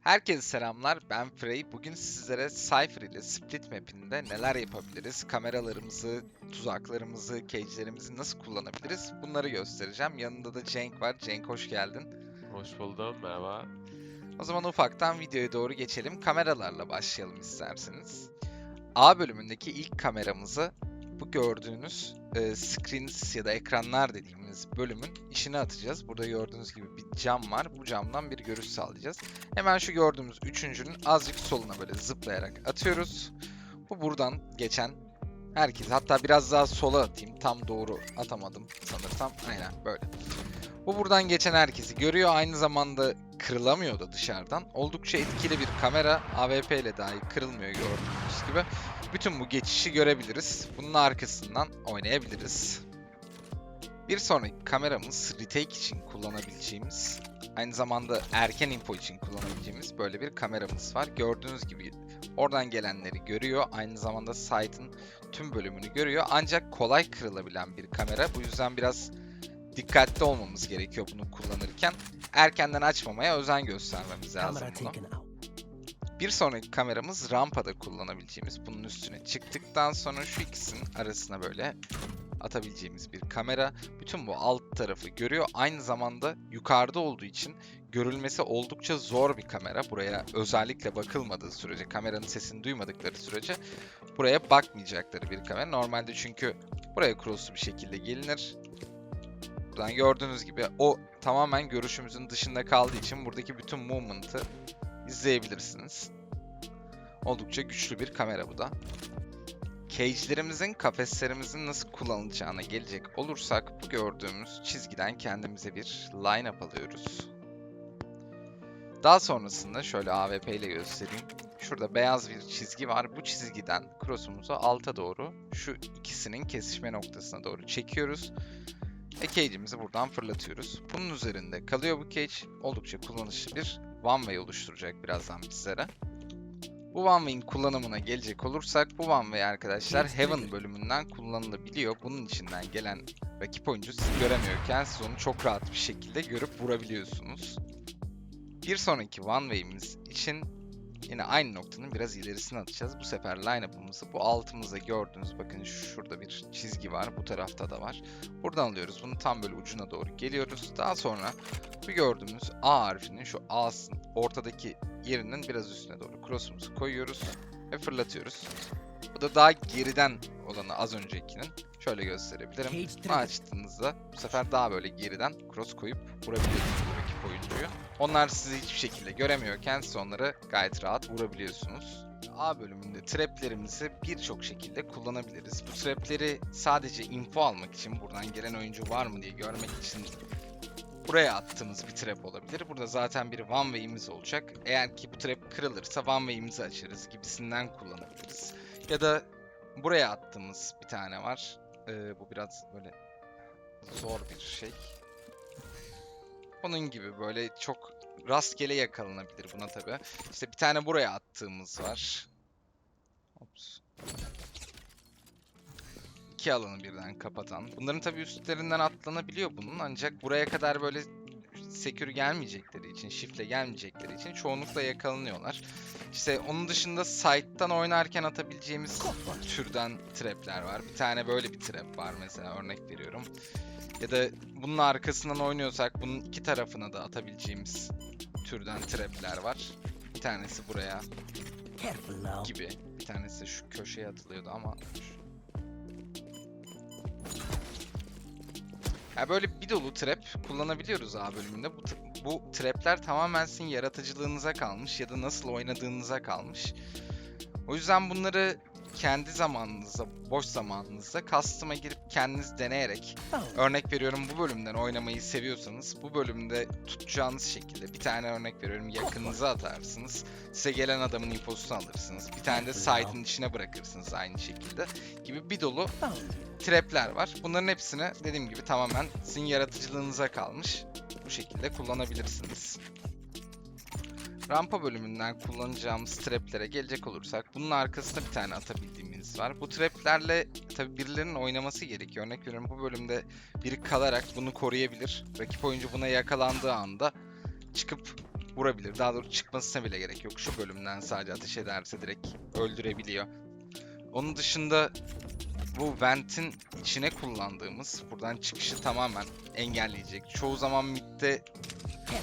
Herkese selamlar. Ben Frey. Bugün sizlere Cypher ile Split Map'inde neler yapabiliriz, kameralarımızı, tuzaklarımızı, cage'lerimizi nasıl kullanabiliriz bunları göstereceğim. Yanında da Cenk var. Cenk hoş geldin. Hoş buldum, merhaba. O zaman ufaktan videoya doğru geçelim. Kameralarla başlayalım isterseniz. A bölümündeki ilk kameramızı bu gördüğünüz e, screens ya da ekranlar dediğimiz bölümün içine atacağız. Burada gördüğünüz gibi bir cam var. Bu camdan bir görüş sağlayacağız. Hemen şu gördüğümüz üçüncünün azıcık soluna böyle zıplayarak atıyoruz. Bu buradan geçen herkes hatta biraz daha sola atayım. Tam doğru atamadım sanırsam. Aynen böyle. Bu buradan geçen herkesi görüyor. Aynı zamanda kırılamıyor da dışarıdan. Oldukça etkili bir kamera. AWP ile dahi kırılmıyor gördüğünüz gibi. Bütün bu geçişi görebiliriz. Bunun arkasından oynayabiliriz. Bir sonraki kameramız retake için kullanabileceğimiz, aynı zamanda erken info için kullanabileceğimiz böyle bir kameramız var. Gördüğünüz gibi oradan gelenleri görüyor. Aynı zamanda site'ın tüm bölümünü görüyor. Ancak kolay kırılabilen bir kamera. Bu yüzden biraz dikkatli olmamız gerekiyor bunu kullanırken. Erkenden açmamaya özen göstermemiz lazım bunu. Bir sonraki kameramız rampada kullanabileceğimiz. Bunun üstüne çıktıktan sonra şu ikisinin arasına böyle atabileceğimiz bir kamera. Bütün bu alt tarafı görüyor. Aynı zamanda yukarıda olduğu için görülmesi oldukça zor bir kamera. Buraya özellikle bakılmadığı sürece, kameranın sesini duymadıkları sürece buraya bakmayacakları bir kamera. Normalde çünkü buraya crosslu bir şekilde gelinir. Buradan gördüğünüz gibi o tamamen görüşümüzün dışında kaldığı için buradaki bütün movement'ı izleyebilirsiniz. Oldukça güçlü bir kamera bu da. Cage'lerimizin, kafeslerimizin nasıl kullanılacağına gelecek olursak bu gördüğümüz çizgiden kendimize bir line-up alıyoruz. Daha sonrasında şöyle AWP ile göstereyim. Şurada beyaz bir çizgi var. Bu çizgiden cross'umuzu alta doğru şu ikisinin kesişme noktasına doğru çekiyoruz. Ve cage'imizi buradan fırlatıyoruz. Bunun üzerinde kalıyor bu cage. Oldukça kullanışlı bir one way oluşturacak birazdan bizlere. Bu one kullanımına gelecek olursak bu one way arkadaşlar Heaven bölümünden kullanılabiliyor. Bunun içinden gelen rakip oyuncu sizi göremiyorken siz onu çok rahat bir şekilde görüp vurabiliyorsunuz. Bir sonraki one way'imiz için yine aynı noktanın biraz ilerisine atacağız. Bu sefer line-up'ımızı bu altımızda gördüğünüz bakın şurada bir çizgi var. Bu tarafta da var. Buradan alıyoruz. Bunu tam böyle ucuna doğru geliyoruz. Daha sonra bu gördüğümüz A harfinin şu A'sın ortadaki yerinin biraz üstüne doğru cross'umuzu koyuyoruz ve fırlatıyoruz. Bu da daha geriden olanı az öncekinin. Şöyle gösterebilirim. Açtığınızda bu sefer daha böyle geriden cross koyup vurabiliyorsunuz oyuncuyu. Onlar sizi hiçbir şekilde göremiyorken siz onları gayet rahat vurabiliyorsunuz. A bölümünde traplerimizi birçok şekilde kullanabiliriz. Bu trapleri sadece info almak için buradan gelen oyuncu var mı diye görmek için buraya attığımız bir trap olabilir. Burada zaten bir one way'imiz olacak. Eğer ki bu trap kırılırsa one way'imizi açarız gibisinden kullanabiliriz. Ya da buraya attığımız bir tane var. Ee, bu biraz böyle zor bir şey. Bunun gibi böyle çok rastgele yakalanabilir buna tabi. İşte bir tane buraya attığımız var. Ops. İki alanı birden kapatan. Bunların tabi üstlerinden atlanabiliyor bunun ancak buraya kadar böyle sekür gelmeyecekleri için, shiftle gelmeyecekleri için çoğunlukla yakalanıyorlar. İşte onun dışında site'tan oynarken atabileceğimiz türden trapler var. Bir tane böyle bir trap var mesela örnek veriyorum. Ya da bunun arkasından oynuyorsak bunun iki tarafına da atabileceğimiz türden trapler var. Bir tanesi buraya gibi. Bir tanesi şu köşeye atılıyordu ama Ya böyle bir dolu trap kullanabiliyoruz A bölümünde. Bu, bu trapler tamamen sizin yaratıcılığınıza kalmış ya da nasıl oynadığınıza kalmış. O yüzden bunları kendi zamanınızda, boş zamanınızda custom'a girip kendiniz deneyerek Örnek veriyorum bu bölümden oynamayı seviyorsanız bu bölümde tutacağınız şekilde bir tane örnek veriyorum yakınınıza atarsınız. Size gelen adamın infosunu alırsınız. Bir tane de site'ın içine bırakırsınız aynı şekilde gibi bir dolu trapler var. Bunların hepsini dediğim gibi tamamen sizin yaratıcılığınıza kalmış. Bu şekilde kullanabilirsiniz. Rampa bölümünden kullanacağımız traplere gelecek olursak bunun arkasında bir tane atabildiğimiz var. Bu traplerle tabi birilerinin oynaması gerekiyor. Örnek veriyorum bu bölümde biri kalarak bunu koruyabilir. Rakip oyuncu buna yakalandığı anda çıkıp vurabilir. Daha doğrusu çıkmasına bile gerek yok. Şu bölümden sadece ateş ederse direkt öldürebiliyor. Onun dışında bu vent'in içine kullandığımız buradan çıkışı tamamen engelleyecek. Çoğu zaman midde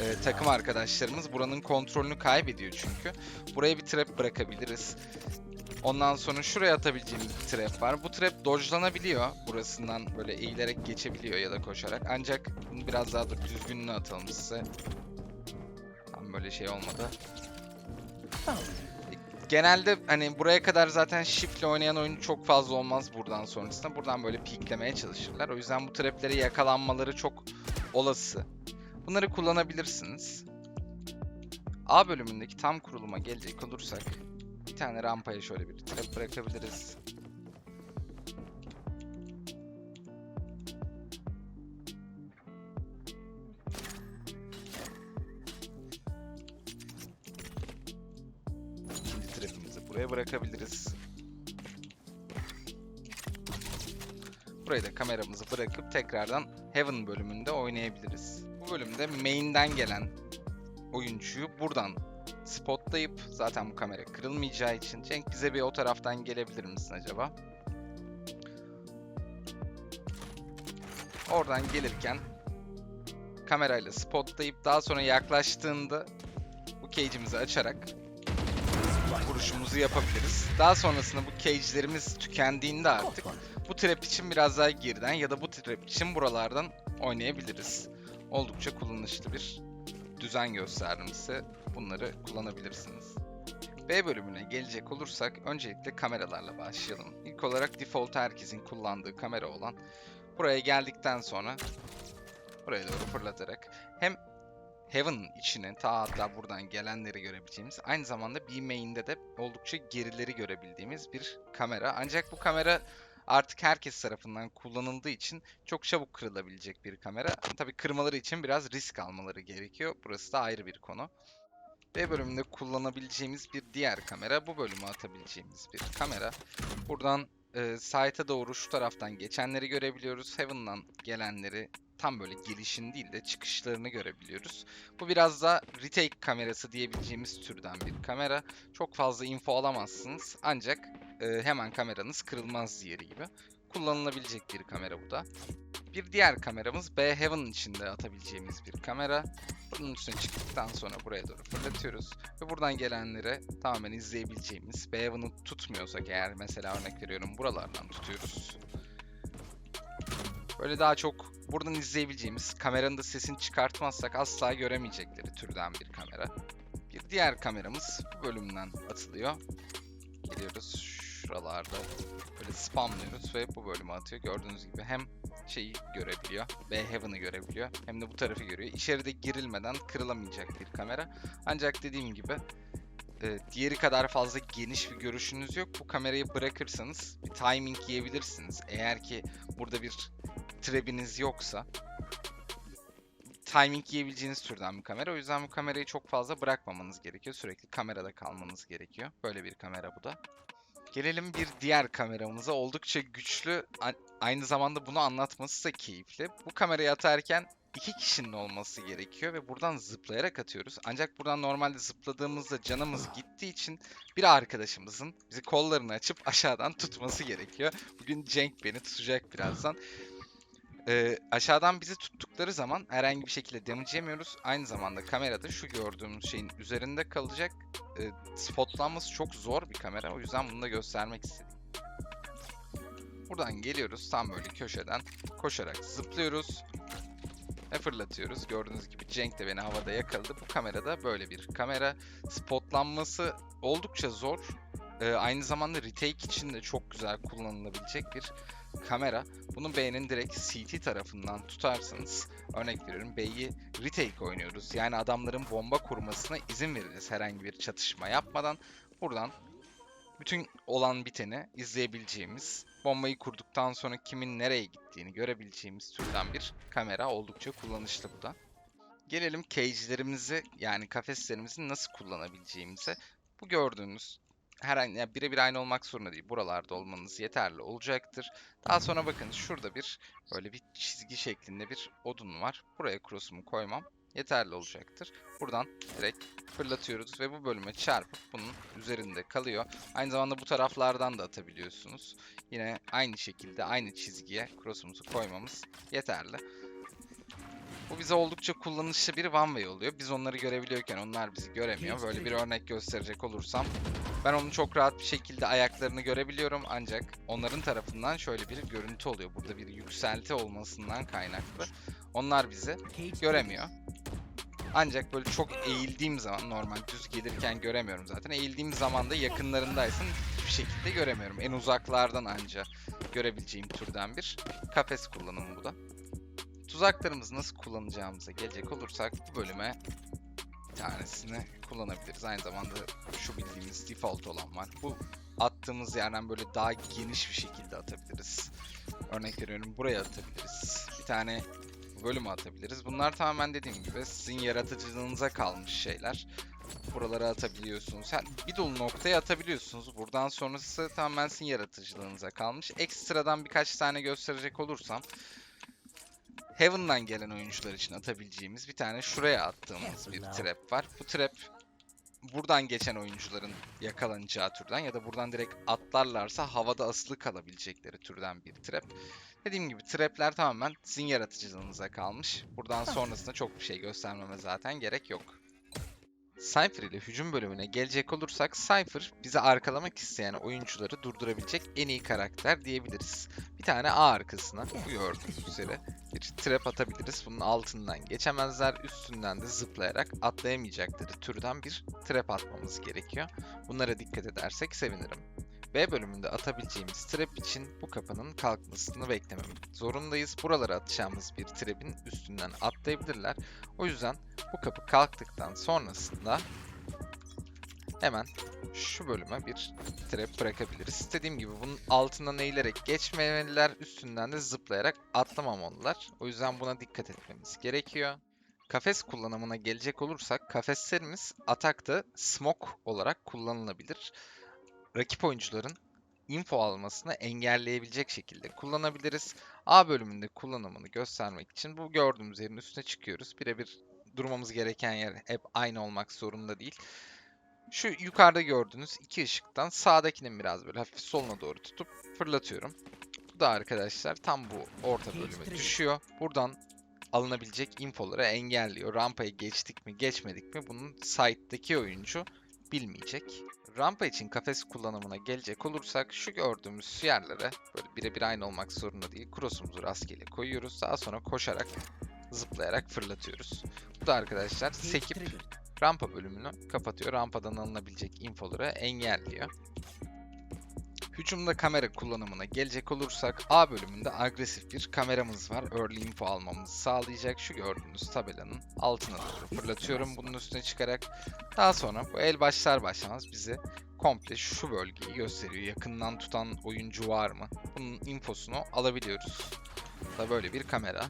e, takım arkadaşlarımız buranın kontrolünü kaybediyor çünkü. Buraya bir trap bırakabiliriz. Ondan sonra şuraya atabileceğim bir trap var. Bu trap dodge'lanabiliyor. Burasından böyle eğilerek geçebiliyor ya da koşarak. Ancak bunu biraz daha da düzgününü atalım size. Tam böyle şey olmadı. Genelde hani buraya kadar zaten shift'le oynayan oyun çok fazla olmaz buradan sonrasında. Buradan böyle peeklemeye çalışırlar. O yüzden bu traplere yakalanmaları çok olası. Bunları kullanabilirsiniz. A bölümündeki tam kuruluma gelecek olursak bir tane rampaya şöyle bir trap bırakabiliriz. Buraya bırakabiliriz. Buraya da kameramızı bırakıp tekrardan Heaven bölümünde oynayabiliriz. Bu bölümde main'den gelen oyuncuyu buradan spotlayıp zaten bu kamera kırılmayacağı için Cenk bize bir o taraftan gelebilir misin acaba? Oradan gelirken kamerayla spotlayıp daha sonra yaklaştığında bu cage'imizi açarak vuruşumuzu yapabiliriz. Daha sonrasında bu cage'lerimiz tükendiğinde artık bu trap için biraz daha geriden ya da bu trap için buralardan oynayabiliriz. Oldukça kullanışlı bir düzen gösterdim size. Bunları kullanabilirsiniz. B bölümüne gelecek olursak öncelikle kameralarla başlayalım. İlk olarak default herkesin kullandığı kamera olan buraya geldikten sonra buraya doğru fırlatarak hem Heaven'ın içine ta hatta buradan gelenleri görebileceğimiz aynı zamanda B main'de de oldukça gerileri görebildiğimiz bir kamera. Ancak bu kamera artık herkes tarafından kullanıldığı için çok çabuk kırılabilecek bir kamera. Tabii kırmaları için biraz risk almaları gerekiyor. Burası da ayrı bir konu. B bölümünde kullanabileceğimiz bir diğer kamera, bu bölüme atabileceğimiz bir kamera. Buradan e, site'a doğru şu taraftan geçenleri görebiliyoruz. Heaven'dan gelenleri tam böyle gelişin değil de çıkışlarını görebiliyoruz. Bu biraz da retake kamerası diyebileceğimiz türden bir kamera. Çok fazla info alamazsınız ancak e, hemen kameranız kırılmaz diğeri gibi. Kullanılabilecek bir kamera bu da. Bir diğer kameramız B Heaven içinde atabileceğimiz bir kamera. Bunun üstüne çıktıktan sonra buraya doğru fırlatıyoruz. Ve buradan gelenleri tamamen izleyebileceğimiz. B Heaven'ı tutmuyorsak eğer mesela örnek veriyorum buralardan tutuyoruz. Böyle daha çok buradan izleyebileceğimiz, kameranın da sesini çıkartmazsak asla göremeyecekleri türden bir kamera. Bir diğer kameramız bu bölümden atılıyor. Geliyoruz şuralarda böyle spamlıyoruz ve bu bölüme atıyor. Gördüğünüz gibi hem şeyi görebiliyor, B Heaven'ı görebiliyor hem de bu tarafı görüyor. İçeride girilmeden kırılamayacak bir kamera. Ancak dediğim gibi e, diğeri kadar fazla geniş bir görüşünüz yok. Bu kamerayı bırakırsanız bir timing yiyebilirsiniz. Eğer ki burada bir trebiniz yoksa timing yiyebileceğiniz türden bir kamera. O yüzden bu kamerayı çok fazla bırakmamanız gerekiyor. Sürekli kamerada kalmanız gerekiyor. Böyle bir kamera bu da. Gelelim bir diğer kameramıza. Oldukça güçlü. Aynı zamanda bunu anlatması da keyifli. Bu kamerayı atarken iki kişinin olması gerekiyor ve buradan zıplayarak atıyoruz. Ancak buradan normalde zıpladığımızda canımız gittiği için bir arkadaşımızın bizi kollarını açıp aşağıdan tutması gerekiyor. Bugün Cenk beni tutacak birazdan. Ee, aşağıdan bizi tuttukları zaman herhangi bir şekilde damage yemiyoruz. Aynı zamanda kamerada şu gördüğümüz şeyin üzerinde kalacak. Ee, spotlanması çok zor bir kamera. O yüzden bunu da göstermek istedim. Buradan geliyoruz tam böyle köşeden koşarak zıplıyoruz ve fırlatıyoruz. Gördüğünüz gibi Cenk de beni havada yakaladı. Bu kamerada böyle bir kamera. Spotlanması oldukça zor. Ee, aynı zamanda retake için de çok güzel kullanılabilecek bir kamera. Bunu B'nin direkt CT tarafından tutarsanız örnek veriyorum B'yi retake oynuyoruz. Yani adamların bomba kurmasına izin veririz herhangi bir çatışma yapmadan. Buradan bütün olan biteni izleyebileceğimiz, bombayı kurduktan sonra kimin nereye gittiğini görebileceğimiz türden bir kamera oldukça kullanışlı bu da. Gelelim cage'lerimizi yani kafeslerimizi nasıl kullanabileceğimize. Bu gördüğünüz herhangi yani birebir aynı olmak zorunda değil. Buralarda olmanız yeterli olacaktır. Daha sonra bakın şurada bir böyle bir çizgi şeklinde bir odun var. Buraya cross'umu koymam yeterli olacaktır. Buradan direkt fırlatıyoruz ve bu bölüme çarpıp bunun üzerinde kalıyor. Aynı zamanda bu taraflardan da atabiliyorsunuz. Yine aynı şekilde aynı çizgiye cross'umuzu koymamız yeterli. Bu bize oldukça kullanışlı bir one way oluyor. Biz onları görebiliyorken onlar bizi göremiyor. Böyle bir örnek gösterecek olursam ben onu çok rahat bir şekilde ayaklarını görebiliyorum ancak onların tarafından şöyle bir görüntü oluyor. Burada bir yükselti olmasından kaynaklı. Onlar bizi göremiyor. Ancak böyle çok eğildiğim zaman normal düz gelirken göremiyorum zaten. Eğildiğim zaman da yakınlarındaysın hiçbir şekilde göremiyorum. En uzaklardan anca görebileceğim türden bir kafes kullanımı bu da. Tuzaklarımızı nasıl kullanacağımıza gelecek olursak bu bölüme bir tanesini kullanabiliriz. Aynı zamanda şu bildiğimiz default olan var. Bu attığımız yerden böyle daha geniş bir şekilde atabiliriz. Örnek veriyorum buraya atabiliriz. Bir tane bölüme atabiliriz. Bunlar tamamen dediğim gibi sizin yaratıcılığınıza kalmış şeyler. Buralara atabiliyorsunuz. Ha, bir dolu noktaya atabiliyorsunuz. Buradan sonrası tamamen sizin yaratıcılığınıza kalmış. Ekstradan birkaç tane gösterecek olursam Heaven'dan gelen oyuncular için atabileceğimiz bir tane şuraya attığımız bir trap var. Bu trap buradan geçen oyuncuların yakalanacağı türden ya da buradan direkt atlarlarsa havada asılı kalabilecekleri türden bir trap. Dediğim gibi trapler tamamen sizin yaratıcılığınıza kalmış. Buradan sonrasında çok bir şey göstermeme zaten gerek yok. Cypher ile hücum bölümüne gelecek olursak Cypher bizi arkalamak isteyen oyuncuları durdurabilecek en iyi karakter diyebiliriz. Bir tane A arkasına bu gördüğünüz üzere bir trap atabiliriz. Bunun altından geçemezler. Üstünden de zıplayarak atlayamayacakları türden bir trap atmamız gerekiyor. Bunlara dikkat edersek sevinirim. B bölümünde atabileceğimiz trap için bu kapının kalkmasını beklememiz zorundayız. Buralara atacağımız bir trap'in üstünden atlayabilirler. O yüzden bu kapı kalktıktan sonrasında hemen şu bölüme bir trap bırakabiliriz. İstediğim gibi bunun altından eğilerek geçmemeliler, üstünden de zıplayarak atlamamalılar. O yüzden buna dikkat etmemiz gerekiyor. Kafes kullanımına gelecek olursak kafeslerimiz atakta smoke olarak kullanılabilir. Rakip oyuncuların info almasını engelleyebilecek şekilde kullanabiliriz. A bölümünde kullanımını göstermek için bu gördüğümüz yerin üstüne çıkıyoruz. Birebir durmamız gereken yer hep aynı olmak zorunda değil. Şu yukarıda gördüğünüz iki ışıktan sağdakinin biraz böyle hafif soluna doğru tutup fırlatıyorum. Bu da arkadaşlar tam bu orta bölüme düşüyor. Buradan alınabilecek infoları engelliyor. Rampayı geçtik mi geçmedik mi bunun site'deki oyuncu bilmeyecek. Rampa için kafes kullanımına gelecek olursak şu gördüğümüz yerlere böyle birebir aynı olmak zorunda değil. Cross'umuzu rastgele koyuyoruz. Daha sonra koşarak zıplayarak fırlatıyoruz. Bu da arkadaşlar sekip rampa bölümünü kapatıyor. Rampadan alınabilecek infoları engelliyor. Hücumda kamera kullanımına gelecek olursak A bölümünde agresif bir kameramız var. Early info almamızı sağlayacak. Şu gördüğünüz tabelanın altına doğru fırlatıyorum bunun üstüne çıkarak. Daha sonra bu el başlar başlamaz bize komple şu bölgeyi gösteriyor. Yakından tutan oyuncu var mı? Bunun infosunu alabiliyoruz. Da böyle bir kamera.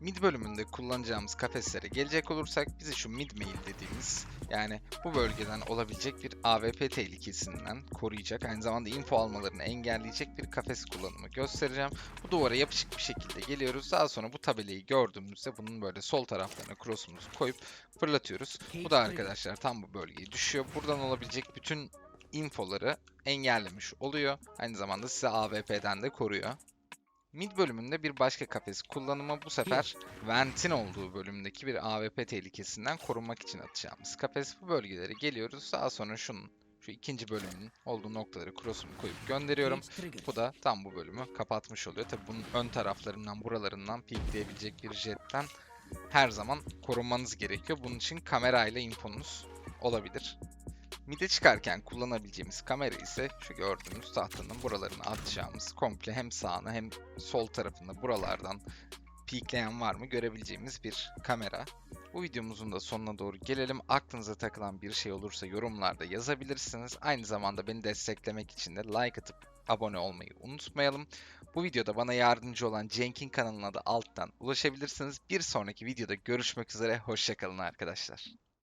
Mid bölümünde kullanacağımız kafeslere gelecek olursak bizi şu mid mail dediğimiz yani bu bölgeden olabilecek bir AWP tehlikesinden koruyacak. Aynı zamanda info almalarını engelleyecek bir kafes kullanımı göstereceğim. Bu duvara yapışık bir şekilde geliyoruz. Daha sonra bu tabelayı gördüğümüzde bunun böyle sol taraflarına cross'umuzu koyup fırlatıyoruz. Bu da arkadaşlar tam bu bölgeye düşüyor. Buradan olabilecek bütün infoları engellemiş oluyor. Aynı zamanda size AWP'den de koruyor. Mid bölümünde bir başka kafes kullanımı bu sefer Vent'in olduğu bölümdeki bir AWP tehlikesinden korunmak için atacağımız kafes. Bu bölgelere geliyoruz. Daha sonra şunun şu ikinci bölümün olduğu noktaları cross'umu koyup gönderiyorum. Bu da tam bu bölümü kapatmış oluyor. Tabi bunun ön taraflarından buralarından peekleyebilecek bir jetten her zaman korunmanız gerekiyor. Bunun için kamerayla infonuz olabilir. Mid'e çıkarken kullanabileceğimiz kamera ise şu gördüğünüz tahtanın buralarına atacağımız komple hem sağına hem sol tarafında buralardan peekleyen var mı görebileceğimiz bir kamera. Bu videomuzun da sonuna doğru gelelim. Aklınıza takılan bir şey olursa yorumlarda yazabilirsiniz. Aynı zamanda beni desteklemek için de like atıp abone olmayı unutmayalım. Bu videoda bana yardımcı olan Cenk'in kanalına da alttan ulaşabilirsiniz. Bir sonraki videoda görüşmek üzere. Hoşçakalın arkadaşlar.